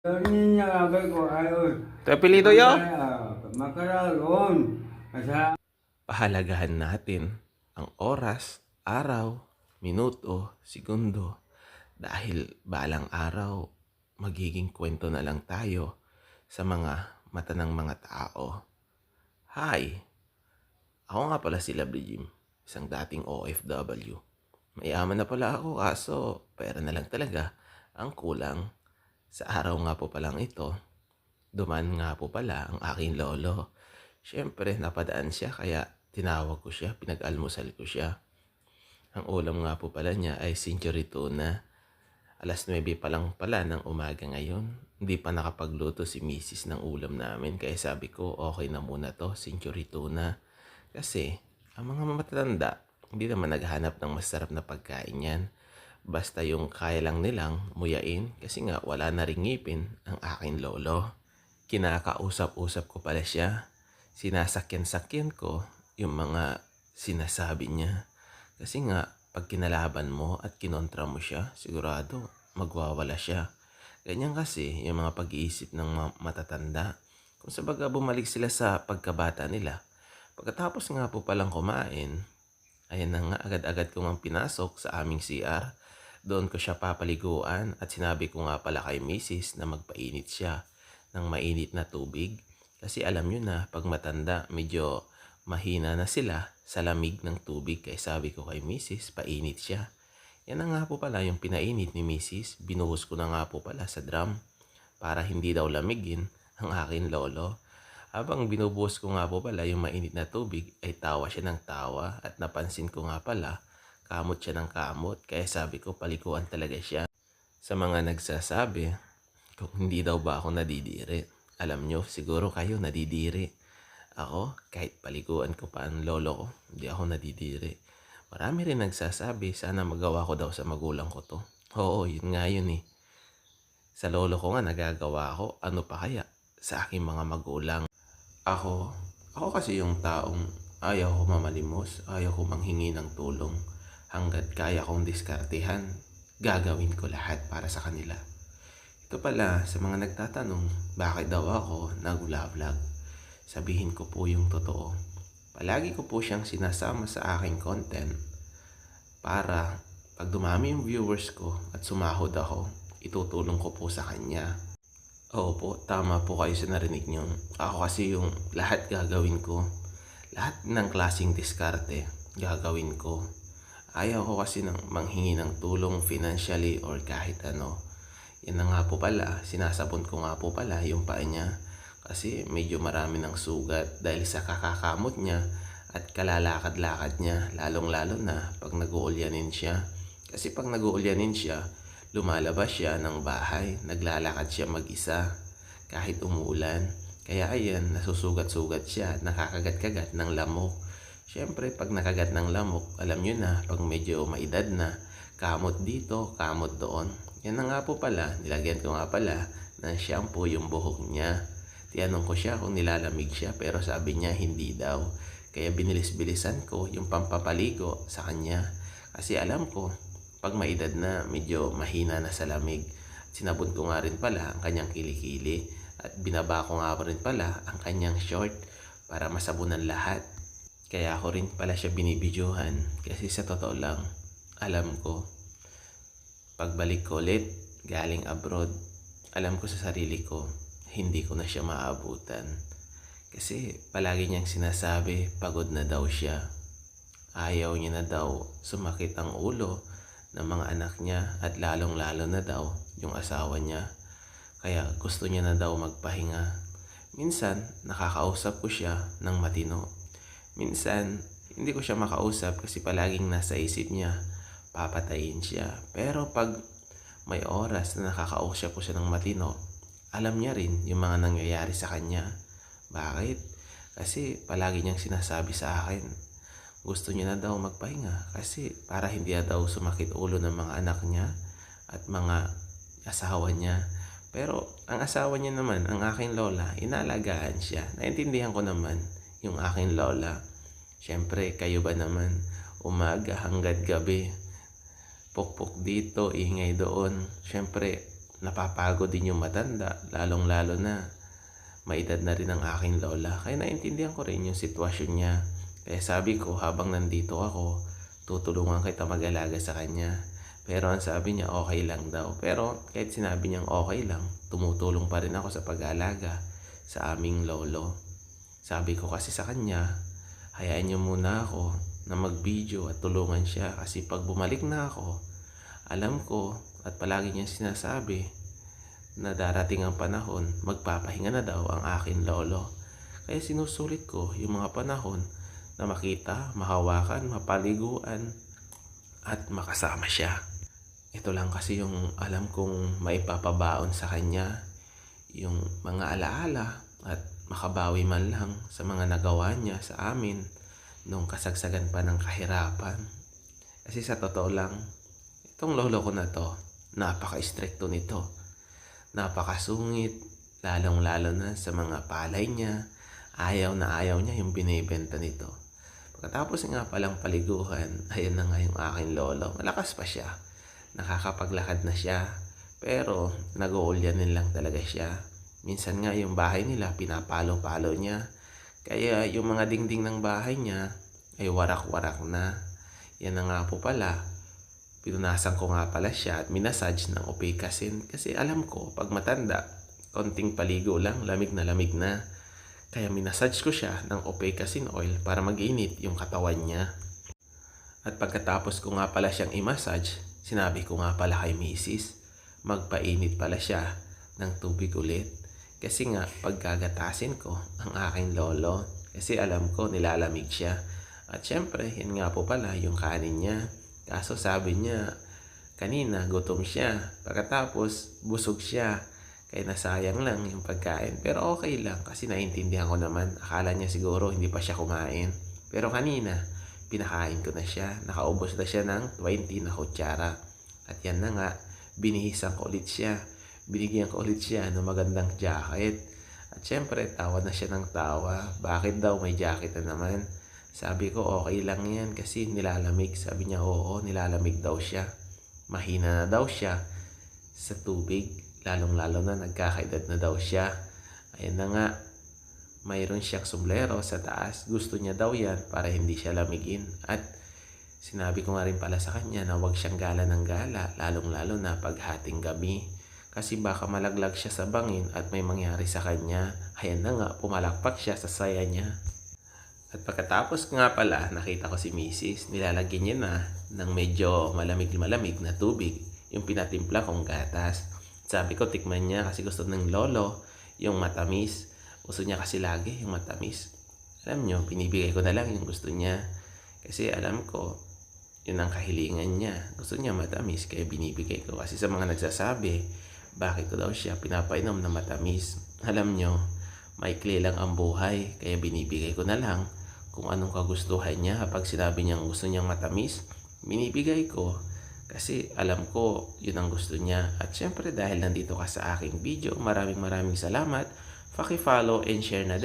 Yun yung nalagay ko ayun. Ito apelido yo? Pahalagahan natin ang oras, araw, minuto, segundo. Dahil balang araw, magiging kwento na lang tayo sa mga mata ng mga tao. Hi! Ako nga pala si Lovely Jim, isang dating OFW. Mayaman na pala ako kaso pera na lang talaga ang kulang. Sa araw nga po palang ito, duman nga po pala ang aking lolo. Siyempre, napadaan siya kaya tinawag ko siya, pinag-almusal ko siya. Ang ulam nga po pala niya ay century tuna. Alas 9 pa lang pala ng umaga ngayon. Hindi pa nakapagluto si misis ng ulam namin kaya sabi ko okay na muna to, century tuna. Kasi ang mga matatanda, hindi naman naghanap ng masarap na pagkain yan. Basta yung kaya lang nilang muyain kasi nga wala na ring ngipin ang aking lolo. Kinakausap-usap ko pala siya. Sinasakyan-sakyan ko yung mga sinasabi niya. Kasi nga, pag kinalaban mo at kinontra mo siya, sigurado magwawala siya. Ganyan kasi yung mga pag-iisip ng matatanda. Kung sa baga bumalik sila sa pagkabata nila. Pagkatapos nga po palang kumain, ayan na nga agad-agad ko nga pinasok sa aming CR. Doon ko siya papaliguan at sinabi ko nga pala kay misis na magpainit siya ng mainit na tubig. Kasi alam nyo na, pag matanda, medyo mahina na sila sa lamig ng tubig. Kaya sabi ko kay misis, painit siya. Yan na nga po pala yung pinainit ni misis. Binuhos ko na nga po pala sa drum para hindi daw lamigin ang akin lolo. Habang binubuhos ko nga po pala yung mainit na tubig, ay tawa siya ng tawa at napansin ko nga pala, kamot siya ng kamot. Kaya sabi ko, palikuan talaga siya. Sa mga nagsasabi, kung hindi daw ba ako nadidiri. Alam nyo, siguro kayo nadidiri. Ako, kahit paliguan ko pa ang lolo ko, hindi ako nadidiri. Marami rin nagsasabi, sana magawa ko daw sa magulang ko to. Oo, yun nga yun eh. Sa lolo ko nga nagagawa ko, ano pa kaya sa aking mga magulang. Ako, ako kasi yung taong ayaw ko mamalimos, ayaw ko manghingi ng tulong. Hanggat kaya kong diskartehan, gagawin ko lahat para sa kanila. Ito pala, sa mga nagtatanong, bakit daw ako nag-vlog? Sabihin ko po yung totoo. Palagi ko po siyang sinasama sa aking content para pag dumami yung viewers ko at sumahod ako, itutulong ko po sa kanya. Oo po, tama po kayo sa narinig nyo. Ako kasi yung lahat gagawin ko. Lahat ng klaseng diskarte gagawin ko. Ayaw ko kasi ng manghingi ng tulong financially or kahit ano. Yan na nga po pala, sinasabon ko nga po pala yung paa niya. Kasi medyo marami ng sugat dahil sa kakakamot niya at kalalakad-lakad niya. Lalong-lalo na pag nag-uulyanin siya. Kasi pag nag-uulyanin siya, lumalabas siya ng bahay. Naglalakad siya mag-isa kahit umuulan. Kaya ayan, nasusugat-sugat siya, nakakagat-kagat ng lamok. Siyempre, pag nakagat ng lamok, alam nyo na, pag medyo maedad na, kamot dito, kamot doon. Yan na nga po pala, nilagyan ko nga pala ng shampoo yung buhok niya. Tiyanong ko siya kung nilalamig siya pero sabi niya hindi daw. Kaya binilis-bilisan ko yung pampapaligo sa kanya. Kasi alam ko, pag maedad na, medyo mahina na sa lamig. Sinabon ko nga rin pala ang kanyang kilikili at binaba ko nga rin pala ang kanyang short para masabunan lahat. Kaya ako rin pala siya binibidyohan kasi sa totoo lang, alam ko, pagbalik ko ulit, galing abroad, alam ko sa sarili ko, hindi ko na siya maabutan. Kasi palagi niyang sinasabi, pagod na daw siya. Ayaw niya na daw sumakit ang ulo ng mga anak niya at lalong-lalo na daw yung asawa niya. Kaya gusto niya na daw magpahinga. Minsan, nakakausap ko siya ng matino. Minsan, hindi ko siya makausap kasi palaging nasa isip niya, papatayin siya. Pero pag may oras na nakakausap ko siya ng matino, alam niya rin yung mga nangyayari sa kanya. Bakit? Kasi palagi niyang sinasabi sa akin, gusto niya na daw magpahinga kasi para hindi na daw sumakit ulo ng mga anak niya at mga asawa niya. Pero ang asawa niya naman, ang aking lola, inalagaan siya. Naintindihan ko naman yung aking lola. Siyempre, kayo ba naman, umaga hanggat gabi, pukpok dito, ingay doon. Siyempre, napapagod din yung matanda, lalong-lalo na may edad na rin ang aking lola. Kaya naintindihan ko rin yung sitwasyon niya. Kaya sabi ko, habang nandito ako, tutulungan kita mag-alaga sa kanya. Pero ang sabi niya, okay lang daw. Pero kahit sinabi niyang okay lang, tumutulong pa rin ako sa pag-alaga sa aming lolo. Sabi ko kasi sa kanya, hayaan niyo muna ako na mag-video at tulungan siya kasi pag bumalik na ako, alam ko at palagi niya sinasabi na darating ang panahon, magpapahinga na daw ang akin lolo. Kaya sinusulit ko yung mga panahon na makita, mahawakan, mapaliguan, at makasama siya. Ito lang kasi yung alam kong maipapabaon sa kanya, yung mga alaala at makabawi man lang sa mga nagawa niya sa amin nung kasagsagan pa ng kahirapan. Kasi sa totoo lang, itong lolo ko na to, napaka-stricto nito napakasungit, lalong-lalo na sa mga palay niya. Ayaw na ayaw niya yung binibenta nito. Pagkatapos nga palang paliguan, ayun na nga yung aking lolo. Malakas pa siya. Nakakapaglakad na siya. Pero nag-uulyanin lang talaga siya. Minsan nga yung bahay nila, pinapalo-palo niya. Kaya yung mga dingding ng bahay niya ay warak-warak na. Yan na nga po pala, pinunasan ko nga pala siya at minasage ng opikasin kasi alam ko pag matanda, konting paligo lang, lamig na lamig na. Kaya minasage ko siya ng opikasin oil para mag-init yung katawan niya. At pagkatapos ko nga pala siyang i-massage, sinabi ko nga pala kay misis, magpainit pala siya ng tubig ulit. Kasi nga, pagkagatasin ko ang aking lolo, kasi alam ko nilalamig siya. At syempre, yun nga po pala yung kanin niya. Kaso sabi niya, kanina gutom siya. Pagkatapos, busog siya. Kaya nasayang lang yung pagkain. Pero okay lang kasi naintindihan ko naman. Akala niya siguro hindi pa siya kumain. Pero kanina, pinakain ko na siya. Nakaubos na siya ng 20 na kutsara. At yan na nga, binihisan ko ulit siya. Binigyan ko ulit siya ng magandang jacket. At syempre, tawa na siya ng tawa. Bakit daw may jacket na naman? Sabi ko, okay lang yan kasi nilalamig. Sabi niya, oo, nilalamig daw siya. Mahina na daw siya sa tubig. Lalong-lalo na nagkakaedad na daw siya. Ayun na nga, mayroon siyang sombrero sa taas. Gusto niya daw yan para hindi siya lamigin. At sinabi ko nga rin pala sa kanya na huwag siyang gala ng gala, lalong-lalo na paghating gabi. Kasi baka malaglag siya sa bangin at may mangyari sa kanya. Ayan na nga, pumalakpak siya sa saya niya. At pagkatapos nga pala, nakita ko si Mrs. Nilalagyan niya na ng medyo malamig-malamig na tubig yung pinatimpla kong gatas. Sabi ko, tikman niya kasi gusto ng lolo yung matamis. Gusto niya kasi lagi yung matamis. Alam niyo, pinibigay ko na lang yung gusto niya. Kasi alam ko, yun ang kahilingan niya. Gusto niya matamis, kaya binibigay ko. Kasi sa mga nagsasabi, bakit ko daw siya pinapainom na matamis. Alam niyo, maikli lang ang buhay, kaya binibigay ko na lang kung anong kagustuhan niya. Kapag sinabi niyang gusto niyang matamis, binibigay ko. Kasi alam ko, yun ang gusto niya. At syempre dahil nandito ka sa aking video, maraming maraming salamat. Paki-follow and share na din.